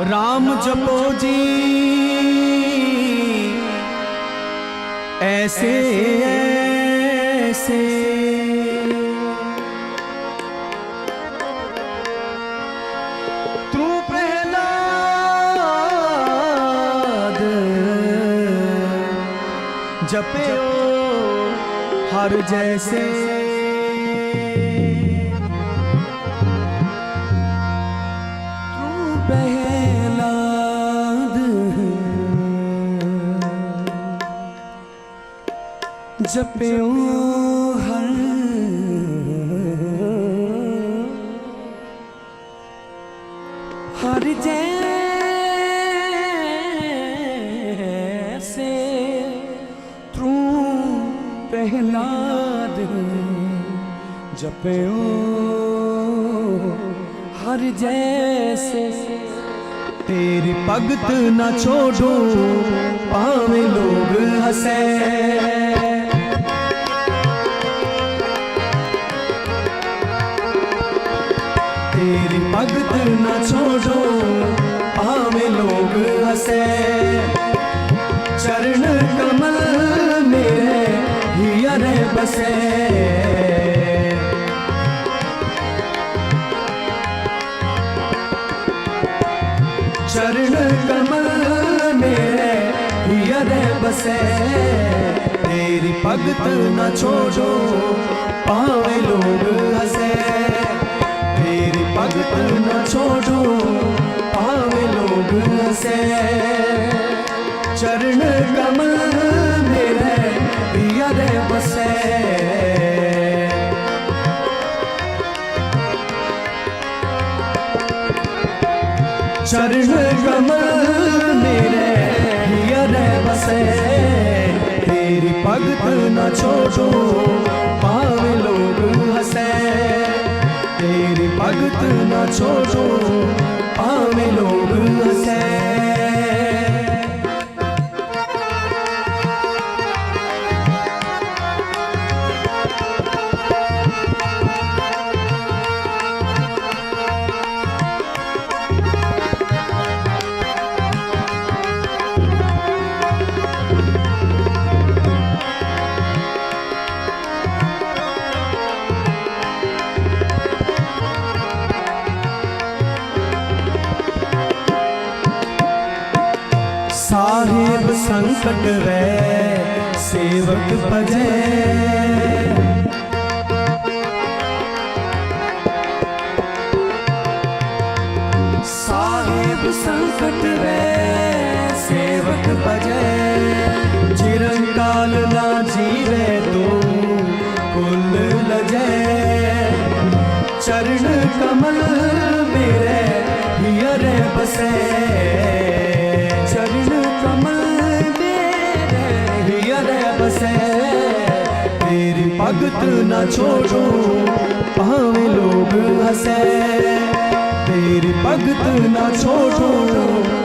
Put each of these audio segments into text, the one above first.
राम जपो जी। ऐसे ऐसे। जपयो हर जैसे। तू प्रहलाद। जपयो हर। हर जैसे तू प्रहलाद जपयो हर जैसे। तेरी भगत न छोड़ो पावे लोग हंसे। भगत न छोड़ो। पावे लोग हंसे। चरण कमल मेरे हियर बसे। चरण कमल मेरे हियर बसे। तेरी भगत न छोड़ो, पावे लोग हंसे। भगत न छोड़ो पावे लोग हंसे चरण कमल मेरे हियर बसे चरण कमल मेरे हियर बसे तेरी भगत न छोड़ो पावे लोग हंसे तेरी भगत न छोड़ो। साहेब संकट रे सेवक भजे साहेब संकट रे सेवक भजे चिरंकाल ना जीवे तो कुल लजे चरण कमल मेरे हियर बसे तेरी न छोड़ो पावे लोग हंसे। तेरी भगत न छोड़ो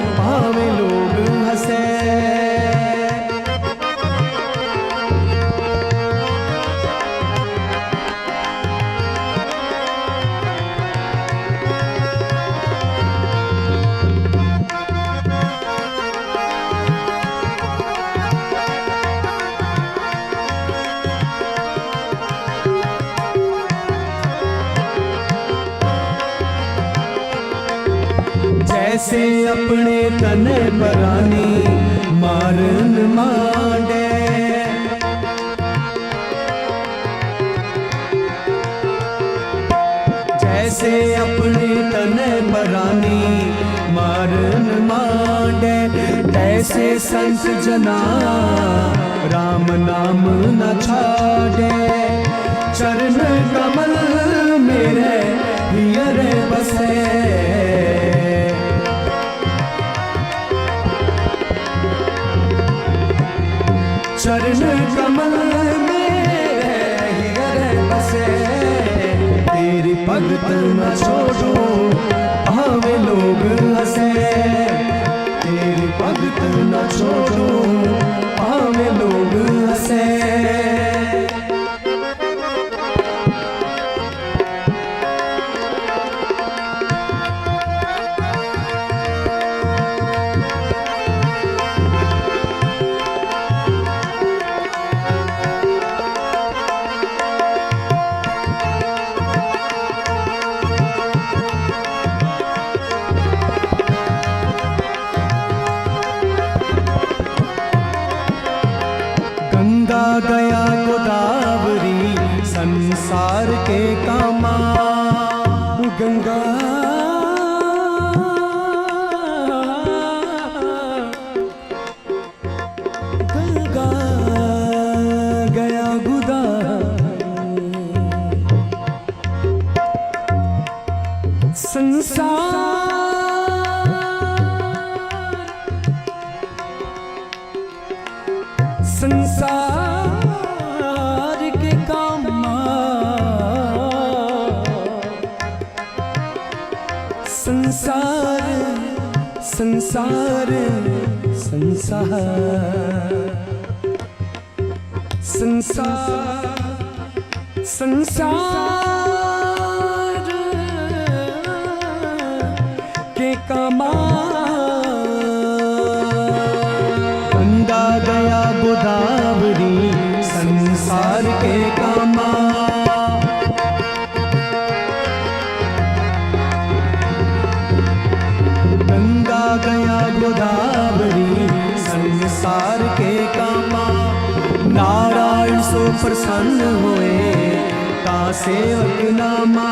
जैसे अपने तने परानी मारन मांडे। जैसे अपने तने परानी मारन मांडे। ऐसे संत जना, राम नाम न छाड़े। चरण कमल मेरे, हियर बसे। भगत न छोड़ो। आवे लोग तेरे भगत न छोड़ो। गोदावरी संसार संसार के कामा संसार संसार संसार संसार गया गोदावरी, संसार के कामा। नारायण सो प्रसन्न हुए का सेवक नामा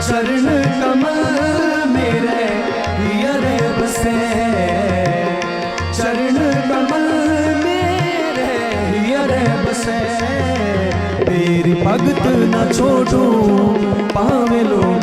चरण कमल मेरे हृदय बसे। चरण कमल मेरे हृदय बसे। तेरी भगत न छोड़ो, पावे लोग